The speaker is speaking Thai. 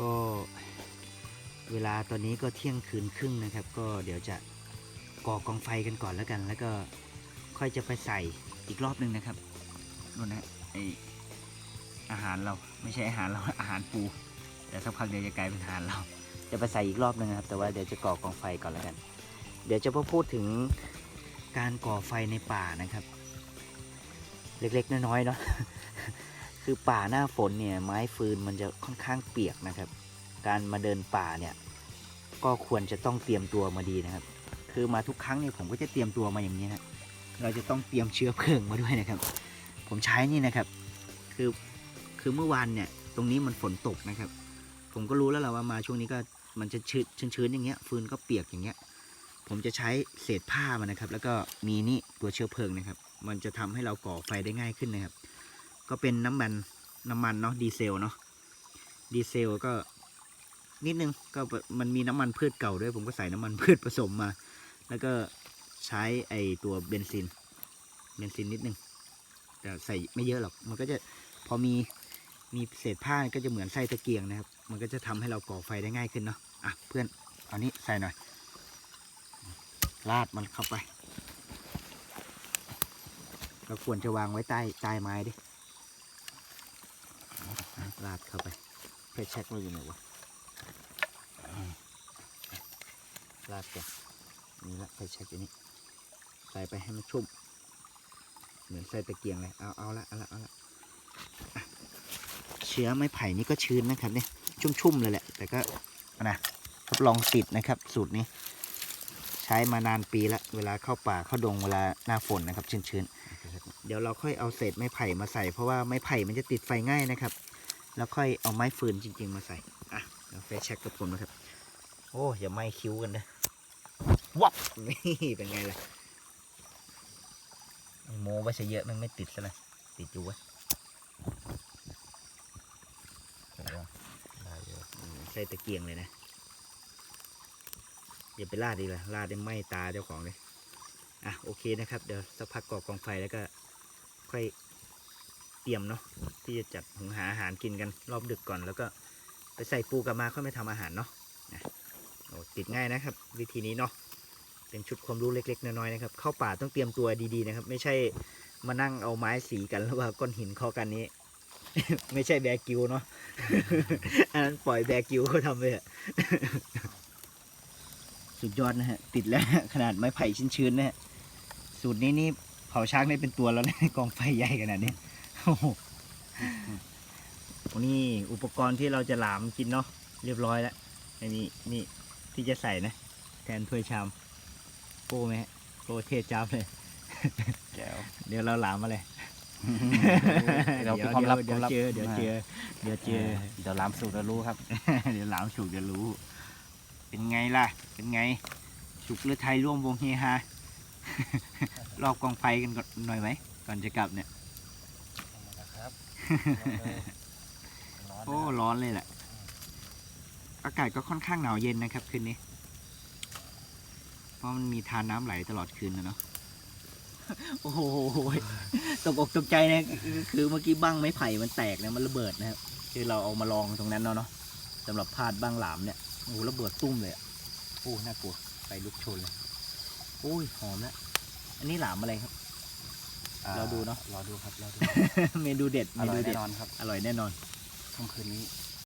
ก็เวลาตอนนี้ก็เที่ยงคืนครึ่งนะครับ ก็เดี๋ยวจะก่อกองไฟกันก่อนแล้วกัน แล้วก็ค่อยจะไปใส่อีกรอบหนึ่งนะครับนู่นนะไออาหารเราไม่ใช่อาหารเราอาหารปูแต่สักพักเดี๋ยวจะกลายเป็นอาหารเรา จะไปใส่อีกรอบหนึ่งครับ แต่ว่าเดี๋ยวจะก่อกองไฟก่อนแล้วกัน เดี๋ยวจะมพูดถึงการก่อไฟในป่านะครับ เล็กๆน้อยๆเนาะ คือป่าหน้าฝนเนี่ยไม้ฟืนมันจะค่อนข้างเปียกนะครับ การมาเดินป่าเนี่ยก็ควรจะต้องเตรียมตัวมาดีนะครับ คือมาทุกครั้งเนี่ยผมก็จะเตรียมตัวมาอย่างนี้นะเราจะต้องเตรียมเชื้อเพลิงมาด้วยนะครับ ผมใช้นี่นะครับ คือคือเมื่อวานเนี่ยตรงนี้มันฝนตกนะครับ ผมก็รู้แล้วแหละว่ามาช่วงนี้ก็มันจะชื้นชื้นๆอย่างเงี้ยฟืนก็เปียกอย่างเงี้ย ผมจะใช้เศษผ้ามันนะครับ แล้วก็มีนี่ตัวเชื้อเพลิงนะครับ มันจะทำให้เราก่อไฟได้ง่ายขึ้นนะครับ ก็เป็นน้ำมันน้ำมันเนาะดีเซลเนาะดีเซลก็นิดนึงก็มันมีน้ำมันพืชเก่าด้วย ผมก็ใส่น้ำมันพืชผสมมา แล้วก็ใช้ไอตัวเบนซิน เบนซินนิดนึง แต่ใส่ไม่เยอะหรอก มันก็จะพอมีมีเศษผ้าก็จะเหมือนไส้ตะเกียงนะครับ มันก็จะทำให้เราก่อไฟได้ง่ายขึ้นเนาะอะเพื่อนเอานี้ใส่หน่อยลาดมันเข้าไปเราควรจะวางไว้ใต้ใต้ไม้ดิ ลาดเข้าไปเพื่อเช็คเราอยู่ไหนวะลาดก่อนนี่ละไปเช็คอยู่นี่ใส่ไปให้มันชุ่ม เหมือนใส่ตะเกียงเลยเอาเอาละเอาละเอาละเชื้อไม้ไผ่นี่ก็ชื้นนะครับเนี่ยชุ่มๆเลยแหละ แต่ก็นะรับรองติดนะครับ สูตรนี้ ใช้มานานปีแล้วเวลาเข้าป่าเข้าดงเวลาหน้าฝนนะครับชื้นๆเดี๋ยวเราค่อยเอาเศษไม้ไผ่มาใส่เพราะว่าไม้ไผ่มันจะติดไฟง่ายนะครับ แล้วค่อยเอาไม้ฟืนจริง ๆ มาใส่ อะเดี๋ยวไฟแช็กกับผมนะครับ โอ้อย่าไหม้คิ้วกันนะวับนี่เป็นไงล่ะโมไปซะเยอะมันไม่ติดซะเลยติดอยู่วะได้เยใส่ตะเกียงเลยนะอย่าไปลาดดีกว่าลาดได้ไหม้ตาเจ้าของเลยอะโอเคนะครับ เดี๋ยวสักพักก่อกองไฟแล้วก็ค่อย รียมเนาะที่จะจัดหุงหาอาหารกินกันรอบดึกก่อน แล้วก็ไปใส่ปูกลับมาค่อยไปทำอาหารเนาะนะโอ้ติดง่ายนะครับ วิธีนี้เนาะเป็นชุดความรู้เล็ก ๆ น้อยๆนะครับ เข้าป่าต้องเตรียมตัวดีๆนะครับ ไม่ใช่มานั่งเอาไม้สีกันแล้วว่าก้อนหินเข้ากันนี้ ไม่ใช่แบกิวเนาะอันนั้นปล่อยแบกิวเขาทำไปเถอะสุดยอดนะฮะ ติดแล้วขนาดไม้ไผ่ชื้นๆนะฮะสูตรนี้นี่เผาช้างได้เป็นตัวแล้วนะกองไฟใหญ่ขนาดนี้ นี่อุปกรณ์ที่เราจะหลามกินเนาะเรียบร้อยแล้วอันนี้นี่ที่จะใส่นะ แทนถ้วยชามโป้ไหมฮะโป้เทศจ้าบเลยแก้วเดี๋ยวเราหลามมาเลยเดี๋ยวเป็นความลับเดี๋ยวความลับเจอเดี๋ยวเจอเดี๋ยวเจอเดี๋ยวล้ามสูตรแล้วรู้ครับ เดี๋ยวหลามฉุกจะรู้ เป็นไงล่ะ เป็นไงฉุกหรือไทยร่วมวงเฮฮารอบกองไฟกันก่อนหน่อยไหมก่อนจะกลับเนี่ยนะครับ โอ้ ร้อนเลยแหละ อากาศก็ค่อนข้างหนาวเย็นนะครับ คืนนี้ เพราะมันมีทานน้ำไหลตลอดคืนนะเนาะ โอ้โห ตกอกตกใจนะ คือเมื่อกี้บ้างไม้ไผ่มันแตกนะมันระเบิดนะครับ คือเราเอามาลองตรงนั้นเนาะเนาะสำหรับพาดบ้างหลามเนี่ย โอ้โหระเบิดตุ้มเลยอะโอ้ น่ากลัวไฟลุกชนเลย โอ้ย หอมแล้วอันนี้หลามอะไรครับ ราดูเนอะรอดูครับรอดู เมนูเด็ด อเมร่อนูยเด็แน่ดนอนครับอร่อยแน่นอน ค่ำคืนนี้